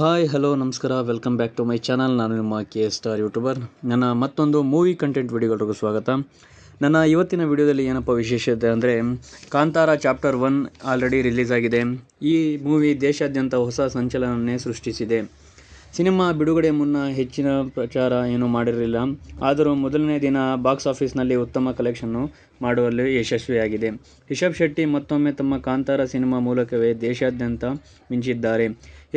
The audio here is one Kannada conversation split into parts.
ಹಾಯ್ ಹಲೋ ನಮಸ್ಕಾರ. Welcome back to my channel ನಾನು ನಿಮ್ಮ ಕೆ ಸ್ಟಾರ್ ಯೂಟ್ಯೂಬರ್ ನನ್ನ ಮತ್ತೊಂದು ಮೂವಿ ಕಂಟೆಂಟ್ ವಿಡಿಯೋಗಳಿಗೂ ಸ್ವಾಗತ. ನನ್ನ ಇವತ್ತಿನ ವಿಡಿಯೋದಲ್ಲಿ ಏನಪ್ಪ ವಿಶೇಷತೆ ಅಂದರೆ, Kantara chapter one already release ಆಗಿದೆ. ಈ ಮೂವಿ ದೇಶಾದ್ಯಂತ ಹೊಸ ಸಂಚಲನವನ್ನೇ ಸೃಷ್ಟಿಸಿದೆ. ಸಿನಿಮಾ ಬಿಡುಗಡೆ ಮುನ್ನ ಹೆಚ್ಚಿನ ಪ್ರಚಾರ ಏನೂ ಮಾಡಿರಲಿಲ್ಲ. ಆದರೂ ಮೊದಲನೇ ದಿನ ಬಾಕ್ಸ್ ಆಫೀಸ್ನಲ್ಲಿ ಉತ್ತಮ ಕಲೆಕ್ಷನ್ನು ಮಾಡುವಲ್ಲಿ ಯಶಸ್ವಿಯಾಗಿದೆ. ರಿಷಬ್ ಶೆಟ್ಟಿ ಮತ್ತೊಮ್ಮೆ ತಮ್ಮ ಕಾಂತಾರ ಸಿನಿಮಾ ಮೂಲಕವೇ ದೇಶಾದ್ಯಂತ ಮಿಂಚಿದ್ದಾರೆ.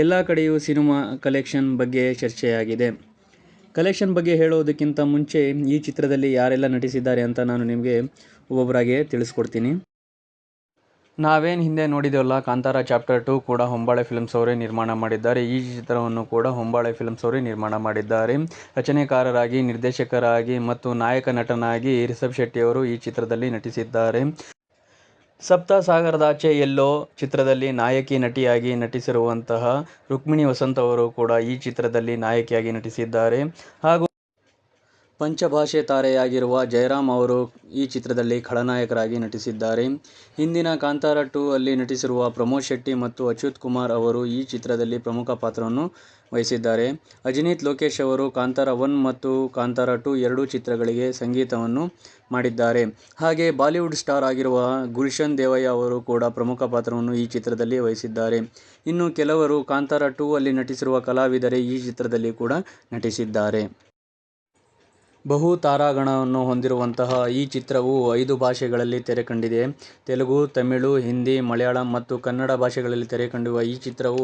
ಎಲ್ಲ ಕಡೆಯೂ ಸಿನಿಮಾ ಕಲೆಕ್ಷನ್ ಬಗ್ಗೆ ಚರ್ಚೆಯಾಗಿದೆ. ಕಲೆಕ್ಷನ್ ಬಗ್ಗೆ ಹೇಳೋದಕ್ಕಿಂತ ಮುಂಚೆ ಈ ಚಿತ್ರದಲ್ಲಿ ಯಾರೆಲ್ಲ ನಟಿಸಿದ್ದಾರೆ ಅಂತ ನಾನು ನಿಮಗೆ ಒಬ್ಬೊಬ್ಬರಾಗೆ ತಿಳಿಸ್ಕೊಡ್ತೀನಿ. ನಾವೇನು ಹಿಂದೆ ನೋಡಿದೆವಲ್ಲ, ಕಾಂತಾರ ಚಾಪ್ಟರ್ ಟು ಕೂಡ ಹೊಂಬಾಳೆ ಫಿಲ್ಮ್ಸ್ ಅವರೇ ನಿರ್ಮಾಣ ಮಾಡಿದ್ದಾರೆ. ಈ ಚಿತ್ರವನ್ನು ಕೂಡ ಹೊಂಬಾಳೆ ಫಿಲ್ಮ್ಸ್ ಅವರೇ ನಿರ್ಮಾಣ ಮಾಡಿದ್ದಾರೆ. ರಚನೆಕಾರರಾಗಿ, ನಿರ್ದೇಶಕರಾಗಿ ಮತ್ತು ನಾಯಕ ನಟನಾಗಿ ರಿಷಬ್ ಶೆಟ್ಟಿ ಅವರು ಈ ಚಿತ್ರದಲ್ಲಿ ನಟಿಸಿದ್ದಾರೆ. ಸಪ್ತಸಾಗರದಾಚೆ ಎಲ್ಲೋ ಚಿತ್ರದಲ್ಲಿ ನಾಯಕಿ ನಟಿಯಾಗಿ ನಟಿಸಿರುವಂತಹ ರುಕ್ಮಿಣಿ ವಸಂತ್ ಅವರು ಕೂಡ ಈ ಚಿತ್ರದಲ್ಲಿ ನಾಯಕಿಯಾಗಿ ನಟಿಸಿದ್ದಾರೆ. ಹಾಗೂ ಪಂಚಭಾಷೆ ತಾರೆಯಾಗಿರುವ ಜಯರಾಮ್ ಅವರು ಈ ಚಿತ್ರದಲ್ಲಿ ಖಳನಾಯಕರಾಗಿ ನಟಿಸಿದ್ದಾರೆ. ಹಿಂದಿನ ಕಾಂತಾರ ಟೂ ಅಲ್ಲಿ ನಟಿಸಿರುವ ಪ್ರಮೋದ್ ಶೆಟ್ಟಿ ಮತ್ತು ಅಚ್ಯುತ್ ಕುಮಾರ್ ಅವರು ಈ ಚಿತ್ರದಲ್ಲಿ ಪ್ರಮುಖ ಪಾತ್ರವನ್ನು ವಹಿಸಿದ್ದಾರೆ. ಅಜಿನೀತ್ ಲೋಕೇಶ್ ಅವರು ಕಾಂತಾರ ಒನ್ ಮತ್ತು ಕಾಂತಾರ ಟು ಎರಡೂ ಚಿತ್ರಗಳಿಗೆ ಸಂಗೀತವನ್ನು ಮಾಡಿದ್ದಾರೆ. ಹಾಗೆ ಬಾಲಿವುಡ್ ಸ್ಟಾರ್ ಆಗಿರುವ ಗುಲ್ಶನ್ ದೇವಯ್ಯ ಅವರು ಕೂಡ ಪ್ರಮುಖ ಪಾತ್ರವನ್ನು ಈ ಚಿತ್ರದಲ್ಲಿ ವಹಿಸಿದ್ದಾರೆ. ಇನ್ನು ಕೆಲವರು ಕಾಂತಾರ ಟೂ ಅಲ್ಲಿ ನಟಿಸಿರುವ ಕಲಾವಿದರೆ ಈ ಚಿತ್ರದಲ್ಲಿ ಕೂಡ ನಟಿಸಿದ್ದಾರೆ. ಬಹು ತಾರಾಗಣವನ್ನು ಹೊಂದಿರುವಂತಹ ಈ ಚಿತ್ರವು ಐದು ಭಾಷೆಗಳಲ್ಲಿ ತೆರೆ ಕಂಡಿದೆ ತೆಲುಗು, ತಮಿಳು, ಹಿಂದಿ, ಮಲಯಾಳಂ ಮತ್ತು ಕನ್ನಡ ಭಾಷೆಗಳಲ್ಲಿ ತೆರೆ ಕಂಡಿರುವ ಈ ಚಿತ್ರವು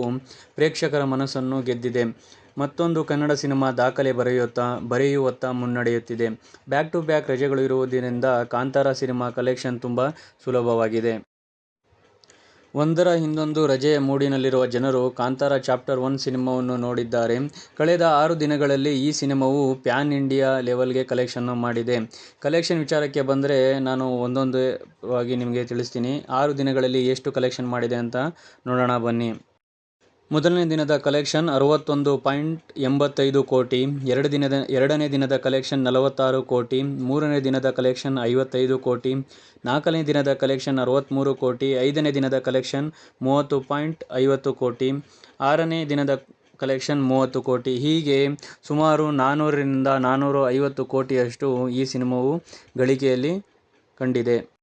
ಪ್ರೇಕ್ಷಕರ ಮನಸ್ಸನ್ನು ಗೆದ್ದಿದೆ. ಮತ್ತೊಂದು ಕನ್ನಡ ಸಿನಿಮಾ ದಾಖಲೆ ಬರೆಯುತ್ತ, ಬರೆಯುವತ್ತ ಮುನ್ನಡೆಯುತ್ತಿದೆ. ಬ್ಯಾಕ್ ಟು ಬ್ಯಾಕ್ ರಜೆಗಳು ಇರುವುದರಿಂದ ಕಾಂತಾರ ಸಿನಿಮಾ ಕಲೆಕ್ಷನ್ ತುಂಬ ಸುಲಭವಾಗಿದೆ. ಒಂದರ ಹಿಂದೊಂದು ರಜೆಯ ಮೂಡಿನಲ್ಲಿರುವ ಜನರು ಕಾಂತಾರ ಚಾಪ್ಟರ್ ಒನ್ ಸಿನಿಮಾವನ್ನು ನೋಡಿದ್ದಾರೆ. ಕಳೆದ ಆರು ದಿನಗಳಲ್ಲಿ ಈ ಸಿನಿಮಾವು ಪ್ಯಾನ್ ಇಂಡಿಯಾ ಲೆವೆಲ್ಗೆ ಕಲೆಕ್ಷನ್ ಮಾಡಿದೆ. ಕಲೆಕ್ಷನ್ ವಿಚಾರಕ್ಕೆ ಬಂದರೆ ನಾನು ಒಂದೊಂದು ಆಗಿ ನಿಮಗೆ ತಿಳಿಸ್ತೀನಿ. ಆರು ದಿನಗಳಲ್ಲಿ ಎಷ್ಟು ಕಲೆಕ್ಷನ್ ಮಾಡಿದೆ ಅಂತ ನೋಡೋಣ ಬನ್ನಿ. ಮೊದಲನೇ ದಿನದ ಕಲೆಕ್ಷನ್ ಅರವತ್ತೊಂದು ಪಾಯಿಂಟ್ ಎಂಬತ್ತೈದು ಕೋಟಿ, ಎರಡು ದಿನದ, ಎರಡನೇ ದಿನದ ಕಲೆಕ್ಷನ್ ನಲವತ್ತಾರು ಕೋಟಿ, ಮೂರನೇ ದಿನದ ಕಲೆಕ್ಷನ್ ಐವತ್ತೈದು ಕೋಟಿ, ನಾಲ್ಕನೇ ದಿನದ ಕಲೆಕ್ಷನ್ ಅರವತ್ತ್ಮೂರು ಕೋಟಿ, ಐದನೇ ದಿನದ ಕಲೆಕ್ಷನ್ ಮೂವತ್ತು ಪಾಯಿಂಟ್ ಐವತ್ತು ಕೋಟಿ, ಆರನೇ ದಿನದ ಕಲೆಕ್ಷನ್ ಮೂವತ್ತು ಕೋಟಿ. ಹೀಗೆ ಸುಮಾರು ನಾನ್ನೂರರಿಂದ ನಾನ್ನೂರ ಐವತ್ತು ಕೋಟಿಯಷ್ಟು ಈ ಸಿನಿಮಾವು ಗಳಿಕೆಯಲ್ಲಿ ಕಂಡಿದೆ.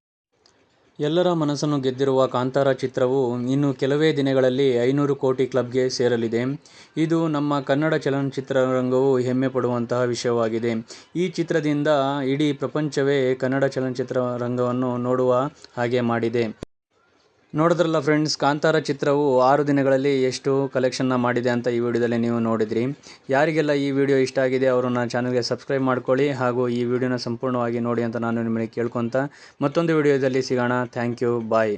ಎಲ್ಲರ ಮನಸ್ಸನ್ನು ಗೆದ್ದಿರುವ ಕಾಂತಾರ ಚಿತ್ರವು ಇನ್ನು ಕೆಲವೇ ದಿನಗಳಲ್ಲಿ ಐನೂರು ಕೋಟಿ ಕ್ಲಬ್ಗೆ ಸೇರಲಿದೆ. ಇದು ನಮ್ಮ ಕನ್ನಡ ಚಲನಚಿತ್ರರಂಗವು ಹೆಮ್ಮೆ ಪಡುವಂತಹ ವಿಷಯವಾಗಿದೆ. ಈ ಚಿತ್ರದಿಂದ ಇಡೀ ಪ್ರಪಂಚವೇ ಕನ್ನಡ ಚಲನಚಿತ್ರರಂಗವನ್ನು ನೋಡುವ ಹಾಗೆ ಮಾಡಿದೆ. ನೋಡಿದ್ರಲ್ಲ ಫ್ರೆಂಡ್ಸ್ ಕಾಂತಾರ ಚಿತ್ರವು ಆರು ದಿನಗಳಲ್ಲಿ ಎಷ್ಟು ಕಲೆಕ್ಷನ್ನ ಮಾಡಿದೆ ಅಂತ ಈ ವಿಡಿಯೋದಲ್ಲಿ ನೀವು ನೋಡಿದ್ರಿ. ಯಾರಿಗೆಲ್ಲ ಈ ವಿಡಿಯೋ ಇಷ್ಟ ಆಗಿದೆ ಅವರು ನನ್ನ ಚಾನಲ್ಗೆ ಸಬ್ಸ್ಕ್ರೈಬ್ ಮಾಡ್ಕೊಳ್ಳಿ ಹಾಗೂ ಈ ವಿಡಿಯೋನ ಸಂಪೂರ್ಣವಾಗಿ ನೋಡಿ ಅಂತ ನಾನು ನಿಮಗೆ ಕೇಳ್ಕೊತ ಮತ್ತೊಂದು ವಿಡಿಯೋದಲ್ಲಿ ಸಿಗೋಣ. Thank you bye